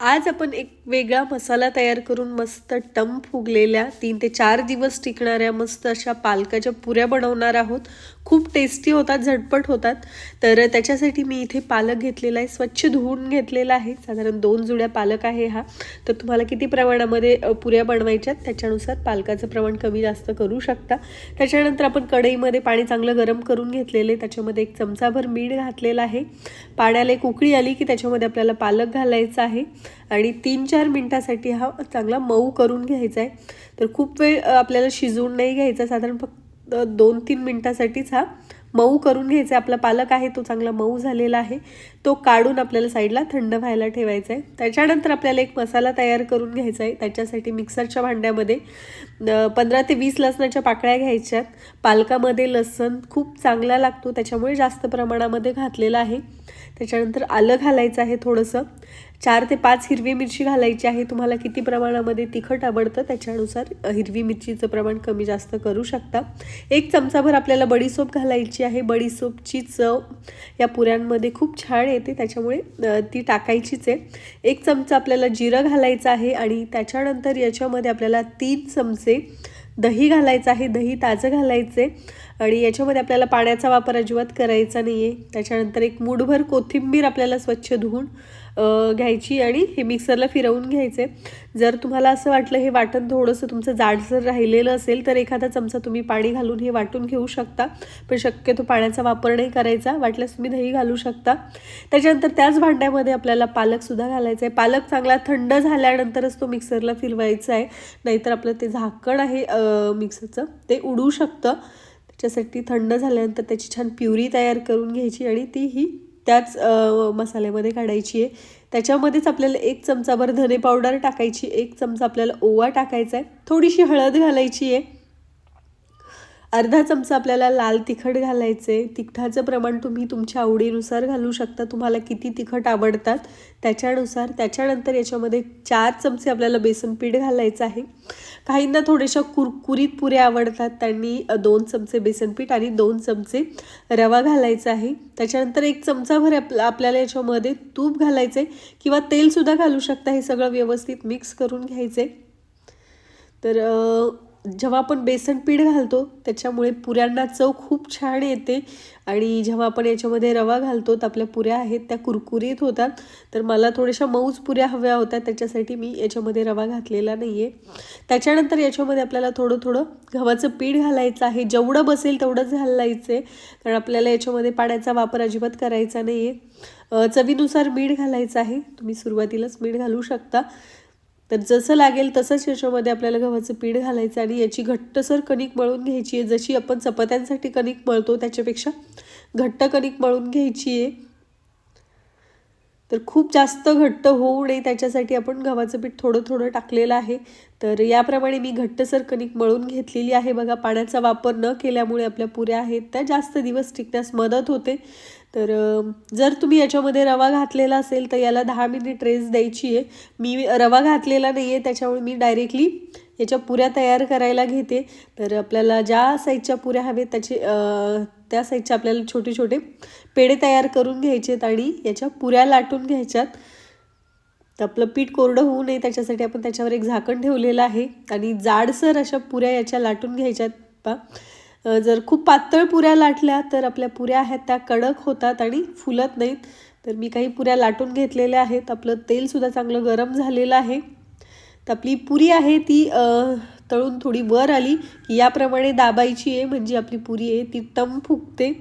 आज आपण एक वेगळा मसाला तयार करून मस्त टम फुगलेल्या तीन ते चार दिवस टिकणाऱ्या मस्त अशा पालकाच्या पुऱ्या बनवणार आहोत. खूप टेस्टी होतात झटपट होतात. तर त्याच्यासाठी मी इथे पालक घेतलेला आहे स्वच्छ धुवून घेतलेला आहे. साधारण दोन जुड्या पालक आहे हा. तर तुम्हाला किती प्रमाणामध्ये पुऱ्या बनवायच्यात त्याच्यानुसार पालकाचं प्रमाण कमी जास्त करू शकता. त्याच्यानंतर आपण कढईमध्ये पाणी चांगलं गरम करून घेतलेलं आहे. त्याच्यामध्ये एक चमचाभर मीठ घातलेलं आहे. पाण्याला एक उकळी आली की त्याच्यामध्ये आपल्याला पालक घालायचा आहे. आणि तीन चार मिनटासाठी हा चांगला मऊ करून घ्यायचा आहे. तर खूप वेळ आपल्याला शिजवून नाही घ्यायचा. साधारण फक्त दोन तीन मिनटासाठीच हा मऊ करून घ्यायचा आहे. आपला पालक आहे तो चांगला मऊ झालेला आहे. तो काढून आपल्याला साईडला थंड व्हायला ठेवायचा आहे. त्याच्यानंतर आपल्याला एक मसाला तयार करून घ्यायचा आहे. त्याच्यासाठी मिक्सरच्या भांड्यामध्ये पंधरा ते वीस लसणाच्या पाकळ्या घ्यायच्यात. पालकामध्ये लसण खूप चांगला लागतो. त्याच्यामुळे जास्त प्रमाणामध्ये घातलेला आहे. त्याच्यानंतर आलं घालायचं आहे थोडंसं. चार ते पाच हिरवी मिरची घालायची आहे. तुम्हाला किती प्रमाणामध्ये तिखट आवडतं त्याच्यानुसार हिरवी मिरचीचं प्रमाण कमी जास्त करू शकता. एक चमचाभर आपल्याला बडीसोप घालायची आहे. बडीसोपची चव या पुऱ्यांमध्ये खूप छान येते. त्याच्यामुळे ती टाकायचीच आहे. एक चमचा आपल्याला जिरं घालायचं आहे आणि त्याच्यानंतर याच्यामध्ये आपल्याला तीन चमचे दही घालायचं आहे. दही ताजं घालायचं आहे आणि याच्यामध्ये आपल्याला पाण्याचा वापर अजिबात करायचा नाही आहे त्याच्यानंतर एक मूठभर कोथिंबीर आपल्याला स्वच्छ धुवून घ्यायची आणि हे मिक्सरला फिरवून घ्यायचे. जर तुम्हाला असं वाटलं हे वाटण थोडंसं तुमचं जाडसर राहिलेलं असेल तर एखादा चमचा तुम्ही पाणी घालून हे वाटून घेऊ शकता. पण शक्यतो पाण्याचा वापर नाही करायचा. वाटल्यास तुम्ही दही घालू शकता. त्याच्यानंतर त्याच भांड्यामध्ये आपल्याला पालकसुद्धा घालायचा आहे. पालक चांगला थंड झाल्यानंतरच तो मिक्सरला फिरवायचा आहे. नाहीतर आपलं ते झाकण आहे मिक्सरचं ते उडू शकतं. त्याच्यासाठी थंड झाल्यानंतर त्याची छान प्युरी तयार करून घ्यायची आणि ती ही त्याच मसाल्यामध्ये काढायची आहे. त्याच्यामध्येच आपल्याला एक चमचाभर धने पावडर टाकायची एक चमचा आपल्याला ओवा टाकायचा आहे. थोडीशी हळद घालायची आहे. अर्धा चमचा आपल्याला लाल तिखट घालायचे. तिखटाचं प्रमाण तुम्ही तुमच्या आवडीनुसार घालू शकता. तुम्हाला किती तिखट आवडतात त्याच्यानुसार. त्याच्यानंतर याच्यामध्ये चार चमचे आपल्याला बेसन पीठ घालायचं आहे. काहींना थोड्याशा कुरकुरीत पुऱ्या आवडतात. त्यांनी दोन चमचे बेसन पीठ आणि दोन चमचे रवा घालायचा आहे. त्याच्यानंतर एक चमचाभर आपला आपल्याला याच्यामध्ये तूप घालायचे किंवा तेलसुद्धा घालू शकता. हे सगळं व्यवस्थित मिक्स करून घ्यायचे तर जेव्हा आपण बेसन पीठ घालतो त्याच्यामुळे पुऱ्यांना चव खूप छान येते. आणि जेव्हा आपण याच्यामध्ये रवा घालतो तर आपल्या पुऱ्या आहेत त्या कुरकुरीत होतात. तर मला थोड्याशा मऊच पुऱ्या हव्या होत्या त्याच्यासाठी मी याच्यामध्ये रवा घातलेला नाही आहे त्याच्यानंतर याच्यामध्ये आपल्याला थोडं थोडं गव्हाचं पीठ घालायचं आहे. जेवढं बसेल तेवढंच घालायचं आहे कारण आपल्याला याच्यामध्ये पाण्याचा वापर अजिबात करायचा नाही आहे चवीनुसार मीठ घालायचं आहे. तुम्ही सुरुवातीलाच मीठ घालू शकता. तर जसं लागेल तसंच याच्यामध्ये आपल्याला गव्हाचं पीठ घालायचं आणि याची घट्टसर कणिक मळून घ्यायची आहे. जशी आपण चपात्यांसाठी कणिक मळतो त्याच्यापेक्षा घट्ट कणिक मळून घ्यायची आहे. तर खूप जास्त घट्ट होऊ नये त्याच्यासाठी आपण गव्हाचं पीठ थोडं थोडं टाकलेलं आहे. तर याप्रमाणे मी घट्टसर कणिक मळून घेतलेली आहे. बघा पाण्याचा वापर न केल्यामुळे आपल्या पुऱ्या आहेत त्या जास्त दिवस टिकण्यास मदत होते. तर जर तुम्ही याच्यामध्ये रवा घातलेला असेल तर याला दहा मिनिट रेस द्यायची आहे. मी रवा घातलेला नाही आहे त्याच्यामुळे मी डायरेक्टली याच्या पुऱ्या तयार करायला घेते. तर आपल्याला ज्या साईजच्या पुऱ्या हवेत त्याचे त्या साईजचे आपल्याला छोटे छोटे पेढे तयार करून घ्यायचेत आणि याच्या पुऱ्या लाटून घ्यायच्यात. तर आपलं पीठ कोरडं होऊ नये त्याच्यासाठी आपण त्याच्यावर एक झाकण ठेवलेलं आहे. आणि जाडसर अशा पुऱ्या याच्या लाटून घ्यायच्यात. पा जर खूप पातळ पुऱ्या लाटल्या तर आपल्या पुऱ्या आहेत त्या कडक होतात आणि फुलत नाहीत. तर मी काही पुऱ्या लाटून घेतलेल्या आहेत. आपलं तेलसुद्धा चांगलं गरम झालेलं आहे. तर आपली पुरी आहे ती तळून थोडी वर आली की याप्रमाणे दाबायची आहे. म्हणजे आपली पुरी आहे ती टम फुगते.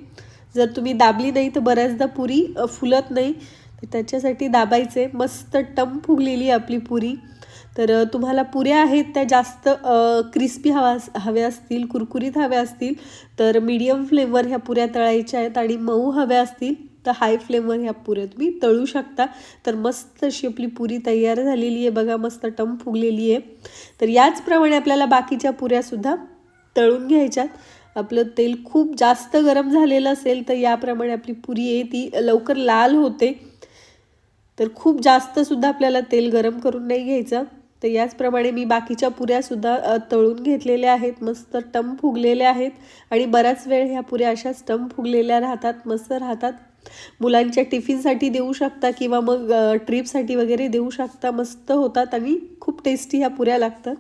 जर तुम्ही दाबली नाही तर बऱ्याचदा पुरी फुलत नाही. तर त्याच्यासाठी दाबायचे मस्त टम फुगलेली आपली पुरी. तर तुम्हाला पुऱ्या आहेत त्या जास्त क्रिस्पी हवा हव्या असतील कुरकुरीत हव्या असतील तर मीडियम फ्लेमवर ह्या पुऱ्या तळायच्या आहेत आणि मऊ हव्या असतील तर हाय फ्लेमवर ह्या पुऱ्या तुम्ही तळू शकता. तर मस्त अशी आपली पुरी तयार झालेली आहे बघा मस्त टम फुगलेली आहे. तर याचप्रमाणे आपल्याला बाकीच्या पुऱ्यासुद्धा तळून घ्यायच्यात. आपलं तेल खूप जास्त गरम झालेलं असेल तर याप्रमाणे आपली पुरी आहे ती लवकर लाल होते. तर खूप जास्त सुद्धा आपल्याला तेल गरम करून नाही घ्यायचं. तर याचप्रमाणे मी बाकीच्या पुऱ्यासुद्धा तळून घेतलेल्या आहेत. मस्त टम फुगलेल्या आहेत. आणि बराच वेळ ह्या पुऱ्या अशाच टम फुगलेल्या राहतात मस्त राहतात. मुलांच्या टिफिनसाठी देऊ शकता किंवा मग ट्रिपसाठी वगैरे देऊ शकता. मस्त होतात आणि खूप टेस्टी ह्या पुऱ्या लागतात.